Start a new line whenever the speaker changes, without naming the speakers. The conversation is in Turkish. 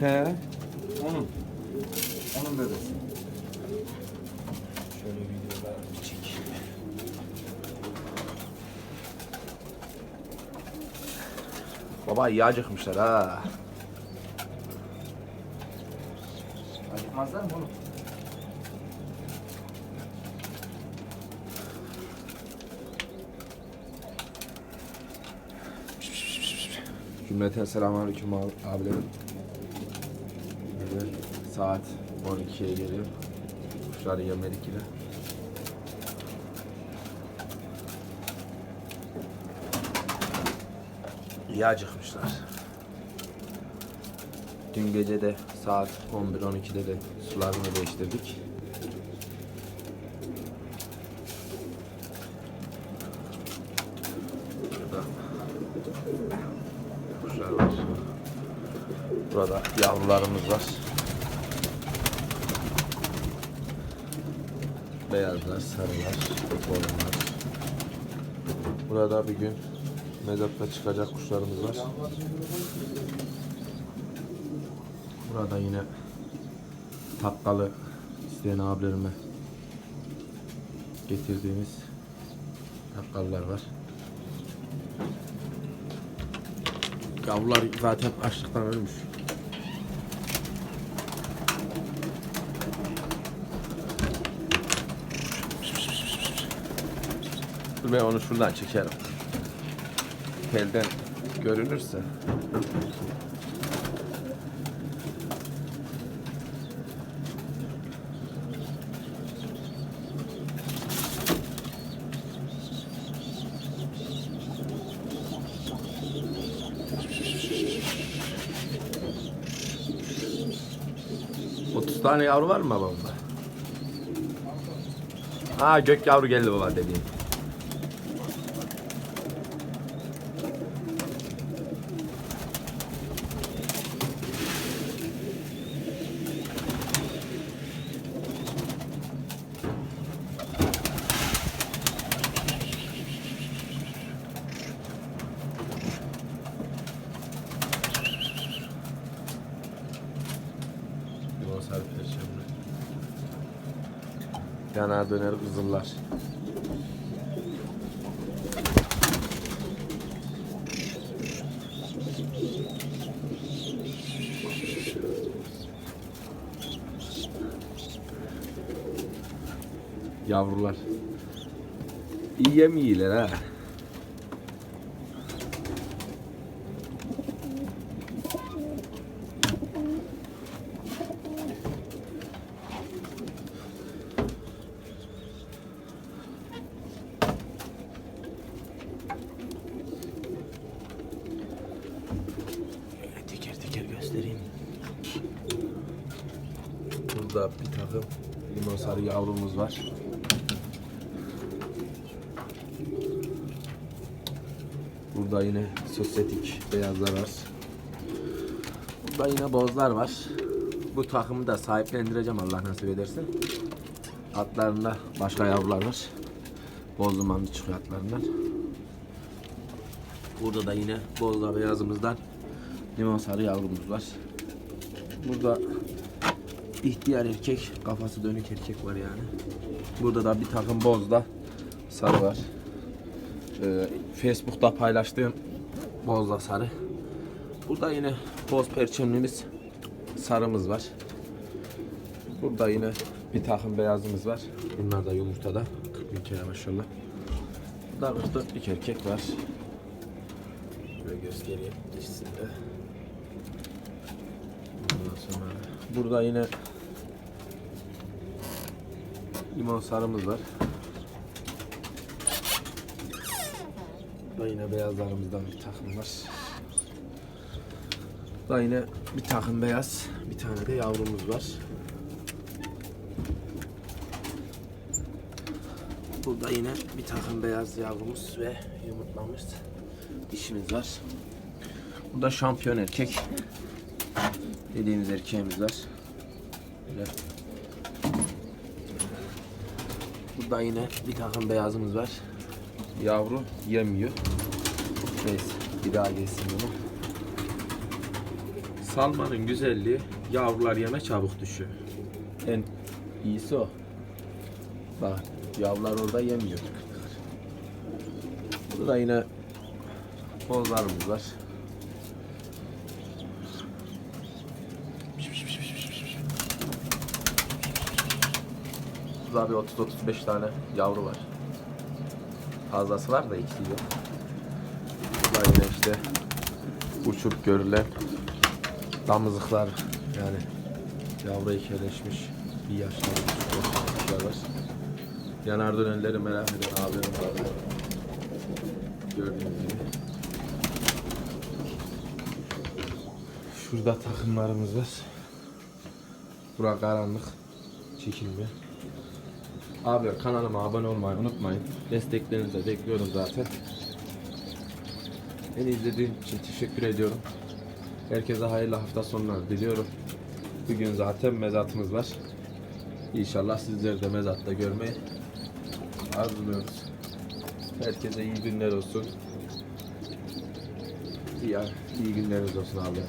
He.
Onun. Onun bebesi.
Şöyle videoda bir çekeyim. Baba iyi acıkmışlar ha.
Acıkmazlar mı oğlum?
Cümleten selamünaleyküm abi- abilerim. Saat 12'ye geliyor. Kuşları yemedik yine. İyi acıkmışlar. Dün gece de saat 11-12'de de sularını değiştirdik. Burada kuşlar. Burada yavrularımız var. Beyazlar, sarılar, boyunlar. Burada bir gün mezatta çıkacak kuşlarımız var. Burada yine takkalı isteyen abilerime getirdiğimiz takkalılar var. Yavrular zaten açlıktan ölmüş. Dur ben onu şuradan çekerim. Telden görünürse. Tane yavru var mı babamda? Ha gök yavru geldi baba dediğim. Sarı perşembe. Yanar döner kızıllar. Yavrular. İyiye mi iyiler ha? Şöyle teker teker göstereyim. Burada bir takım limon sarı yavrumuz var. Burada yine sosyetik beyazlar var. Burada yine bozlar var. Bu takımı da sahiplendireceğim Allah nasip ederse. Atlarında başka yavrular var. Boz dumanlı çıkıyor atlarından. Burada da yine bozla beyazımızdan limon sarı yavrumuz var. Burada ihtiyar erkek, kafası dönük erkek var yani. Burada da bir takım bozda sarı var. Ee, Facebook'ta paylaştığım bozda sarı. Burada yine boz perçemlimiz sarımız var. Burada yine bir takım beyazımız var. Bunlar da yumurtada. 40 bin kere maşallah. Burada 44 erkek var. Şöyle göstereyim dişisinde. Sonra burada yine limon sarımız var. Burada yine beyazlarımızdan bir takım var. Burada yine bir takım beyaz, bir tane de yavrumuz var. Burada yine bir takım beyaz yavrumuz ve yumurtlamış dişimiz var. Burada şampiyon erkek. Dediğimiz erkeğimiz var. Böyle. Burada yine bir takım beyazımız var. Yavru yemiyor. Neyse bir daha gelsin bunu. Salmanın güzelliği yavrular yeme çabuk düşüyor. En iyisi o. Bak yavrular orada yemiyor. Burada yine bozlarımız var. Burada bir 30-35 tane yavru var. Fazlası var da eksiği yok. Yine işte uçup görülen damızlıklar yani yavru ekeleşmiş bir yaşlı kuşlar var. Yanar dönenleri merak eden abilerim var. Gördüğünüz gibi. Şurada takımlarımız var. Bura karanlık. Çekilmiyor. Abi kanalıma abone olmayı unutmayın. Desteklerinizi de bekliyorum zaten. Beni izlediğin için teşekkür ediyorum. Herkese hayırlı hafta sonları diliyorum. Bugün zaten mezatımız var. İnşallah sizleri de mezatta görmeyi arzuluyoruz. Herkese iyi günler olsun. İyi, iyi günleriniz olsun abi.